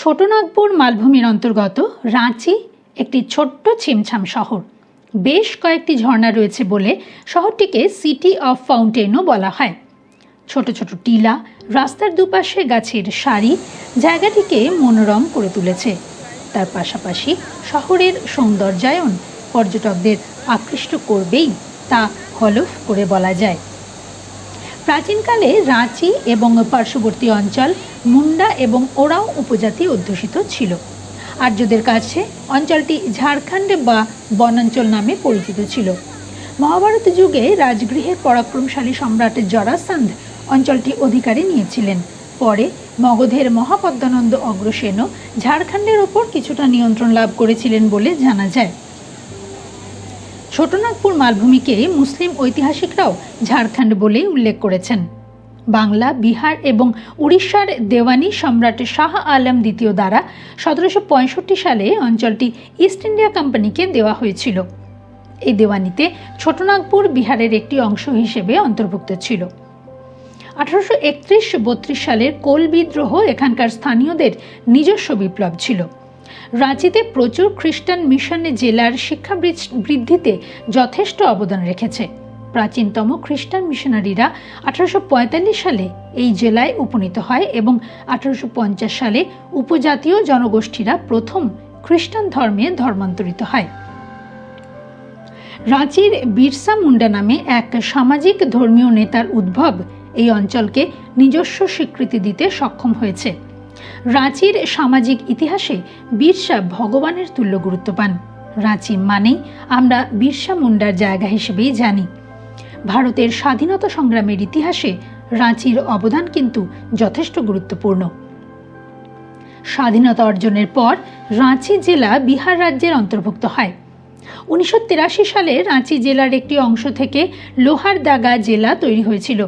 ছোটনাগপুর মালভূমির অন্তর্গত রাঁচি, একটি ছোট্ট ছিমছাম শহর। বেশ কয়েকটি ঝর্ণা রয়েছে বলে শহরটিকে সিটি অফ ফাউন্টেনও বলা হয়। ছোট ছোট টিলা, রাস্তার দুপাশে গাছের সারি, জায়গাটিকে মনোরম করে তুলেছে। তার পাশাপাশি শহরের সৌন্দর্যায়ন পর্যটকদের আকৃষ্ট করবেই তা হলফ করে বলা যায়। প্রাচীনকালে রাঁচি এবং পার্শ্ববর্তী অঞ্চল মুন্ডা এবং ওরাও উপজাতি অধ্যুষিত ছিল। আর্যদের কাছে অঞ্চলটি ঝাড়খণ্ড বা বনাঞ্চল নামে পরিচিত ছিল। মহাভারত যুগে রাজগৃহের পরাক্রমশালী সম্রাট জরাসন্ধ অঞ্চলটি অধিকারে নিয়েছিলেন। পরে মগধের মহাপদ্মানন্দ অগ্রসেনও ঝাড়খণ্ডের ওপর কিছুটা নিয়ন্ত্রণ লাভ করেছিলেন বলে জানা যায়। ছোটনাগপুর মালভূমিকে মুসলিম ঐতিহাসিকরাও ঝাড়খণ্ড বলেই উল্লেখ করেছেন। বাংলা, বিহার এবং উড়িষ্যার দেওয়ানি সম্রাট শাহ আলম দ্বিতীয় দ্বারা সতেরোশো পঁয়ষট্টি সালে অঞ্চলটি ইস্ট ইন্ডিয়া কোম্পানিকে দেওয়া হয়েছিল। এই দেওয়ানিতে ছোটনাগপুর বিহারের একটি অংশ হিসেবে অন্তর্ভুক্ত ছিল। আঠারোশো একত্রিশ বত্রিশ সালের কোল বিদ্রোহ এখানকার স্থানীয়দের নিজস্ব বিপ্লব ছিল। রাঁচিতে প্রচুর খ্রিস্টান মিশন জেলার শিক্ষা বৃদ্ধিতে যথেষ্ট অবদান রেখেছে। প্রাচীনতম খ্রিস্টান মিশনারিরা আঠারোশো পঁয়তাল্লিশ সালে এই জেলায় উপনীত হয় এবং আঠারোশো পঞ্চাশ সালে উপজাতীয় জনগোষ্ঠীরা প্রথম খ্রিস্টান ধর্মে ধর্মান্তরিত হয়। রাঁচির বিরসা মুন্ডা নামে এক সামাজিক ধর্মীয় নেতার উদ্ভব এই অঞ্চলকে নিজস্ব স্বীকৃতি দিতে সক্ষম হয়েছে। রাঁচির সামাজিক ইতিহাসে বিরসা ভগবানের তুল্য গুরুত্ব পান। রাঁচি মানেই আমরা বিরসা মুন্ডার জায়গা হিসেবেই জানি। ভারতের স্বাধীনতা সংগ্রামের ইতিহাসে রাঁচির অবদান কিন্তু যথেষ্ট গুরুত্বপূর্ণ। স্বাধীনতা অর্জনের পর রাঁচি জেলা বিহার রাজ্যের অন্তর্ভুক্ত হয়। উনিশশো তিরাশি সালে রাঁচি জেলার একটি অংশ থেকে লোহারদাগা জেলা তৈরি হয়েছিল।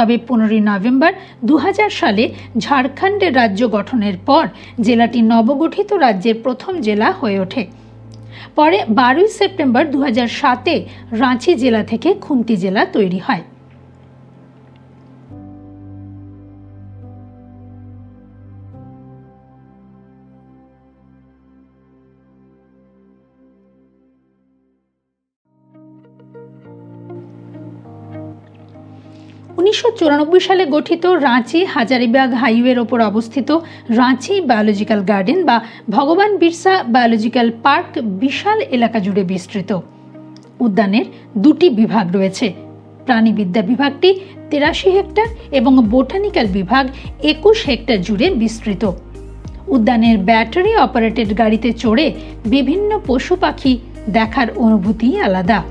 তবে পনেরোই নভেম্বর দু হাজার সালে ঝাড়খণ্ডের রাজ্য গঠনের পর জেলাটি নবগঠিত রাজ্যের প্রথম জেলা হয়ে ওঠে। পরে বারোই সেপ্টেম্বর দু সাতে রাঁচি জেলা থেকে খুন্তি জেলা তৈরি হয়। উনিশশো সালে গঠিত রাঁচি হাজারিবাগ হাইওয়ের ওপর অবস্থিত রাঁচি বায়োলজিক্যাল গার্ডেন বা ভগবান বিরসা বায়োলজিক্যাল পার্ক বিশাল এলাকা জুড়ে বিস্তৃত। উদ্যানের দুটি বিভাগ রয়েছে। প্রাণীবিদ্যা বিভাগটি তেরাশি হেক্টর এবং বোটানিক্যাল বিভাগ একুশ হেক্টর জুড়ে বিস্তৃত। উদ্যানের ব্যাটারি অপারেটেড গাড়িতে চড়ে বিভিন্ন পশু পাখি দেখার অনুভূতি আলাদা।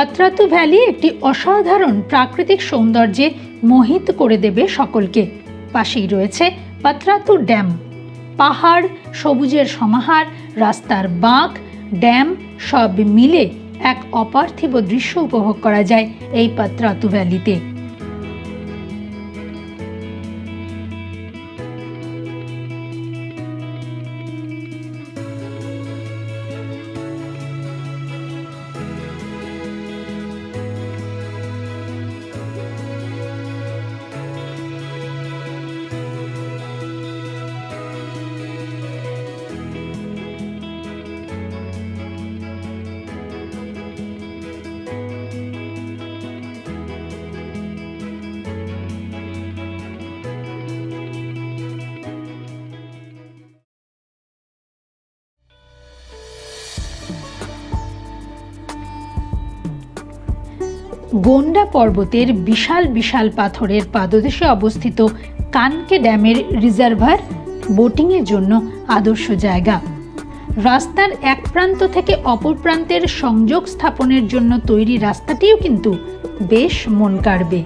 পাত্রাতু ভ্যালি একটি অসাধারণ প্রাকৃতিক সৌন্দর্যে মোহিত করে দেবে সকলকে। পাশেই রয়েছে পাত্রাতু ড্যাম। পাহাড়, সবুজের সমাহার, রাস্তার বাঁক, ড্যাম সব মিলে এক অপার্থিব দৃশ্য উপভোগ করা যায় এই পাত্রাতু ভ্যালিতে। গোন্ডা পর্বতের বিশাল বিশাল পাথরের পাদদেশে অবস্থিত কানকে ড্যামের রিজার্ভার বোটিংয়ের জন্য আদর্শ জায়গা। রাস্তার এক প্রান্ত থেকে অপর প্রান্তের সংযোগ স্থাপনের জন্য তৈরি রাস্তাটিও কিন্তু বেশ মন কাড়বে।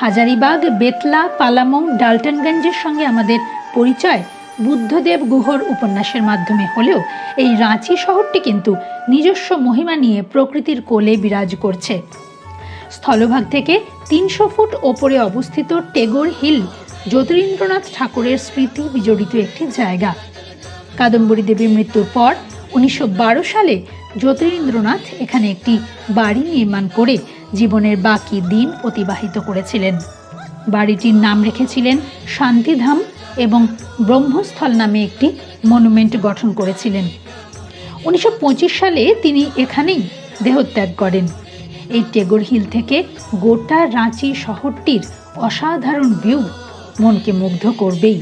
হাজারিবাগ, বেতলা, পালামং, ডালটনগঞ্জের সঙ্গে আমাদের পরিচয় বুদ্ধদেব গুহর উপন্যাসের মাধ্যমে হলেও এই রাঁচি শহরটি কিন্তু নিজস্ব মহিমা নিয়ে প্রকৃতির কোলে বিরাজ করছে। স্থলভাগ থেকে তিনশো ফুট ওপরে অবস্থিত টেগোর হিল জ্যোতিরিন্দ্রনাথ ঠাকুরের স্মৃতি বিজড়িত একটি জায়গা। কাদম্বরী দেবীর মৃত্যুর পর উনিশশো বারো সালে জ্যোতিরিন্দ্রনাথ এখানে একটি বাড়ি নির্মাণ করে জীবনের বাকি দিন অতিবাহিত করেছিলেন। বাড়িটির নাম রেখেছিলেন শান্তিধাম এবং ব্রহ্মস্থল নামে একটি মনুমেন্ট গঠন করেছিলেন। উনিশশো পঁচিশ সালে তিনি এখানেই দেহত্যাগ করেন। এই টেগোর হিল থেকে গোটা রাঁচি শহরটির অসাধারণ ভিউ মনকে মুগ্ধ করবেই।